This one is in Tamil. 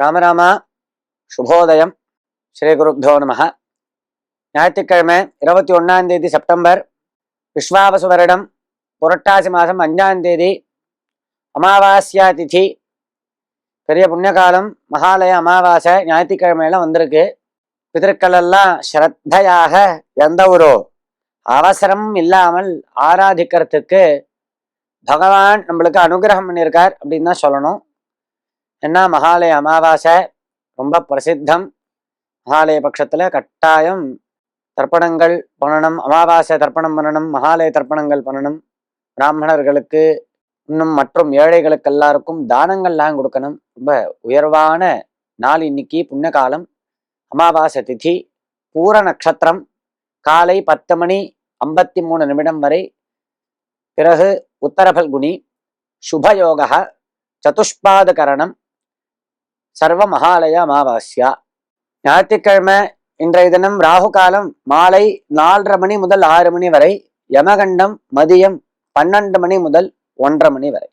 ராமராமா சுபோதயம் ஸ்ரீ குருப்தோ நம. ஞாயிற்றுக்கிழமை இருபத்தி ஒன்றாந்தேதி செப்டம்பர் விஸ்வாபசு வருடம் புரட்டாசி மாதம் அஞ்சாந்தேதி அமாவாஸ்யா திதி பெரிய புண்ணியகாலம் மகாலய அமாவாசை ஞாயிற்றுக்கிழமையெல்லாம் வந்திருக்கு. பிதற்கள் எல்லாம் ஸ்ரத்தையாக எந்த ஒரு அவசரம் இல்லாமல் ஆராதிக்கிறதுக்கு பகவான் நம்மளுக்கு அனுகிரகம் பண்ணியிருக்கார் அப்படின்னு தான் சொல்லணும். ஏன்னா மகாலய அமாவாசை. ரொம்ப பிரசித்தம். மகாலய பட்சத்தில் கட்டாயம் தர்ப்பணங்கள் பண்ணணும். அமாவாசை தர்ப்பணம் பண்ணணும். மகாலய தர்ப்பணங்கள் பண்ணணும். பிராமணர்களுக்கு இன்னும் மற்றும் ஏழைகளுக்கு எல்லாருக்கும் தானங்கள்லாம் கொடுக்கணும். ரொம்ப உயர்வான நாள் இன்னைக்கு புண்ணிய காலம் அமாவாசை திதி பூர நட்சத்திரம். காலை பத்து மணி ஐம்பத்தி மூணு நிமிடம் வரை. பிறகு உத்தரபல்குனி சுபயோக சதுஷ்பாதகரணம். சர்வ மகாலய அமாவாஸ்யா ஞாயிற்றுக்கிழமை இன்றைய தினம் ராகு காலம் மாலை நாலரை மணி முதல் ஆறு மணி வரை யமகண்டம் மதியம் பன்னெண்டு மணி முதல் ஒன்றரை மணி வரை.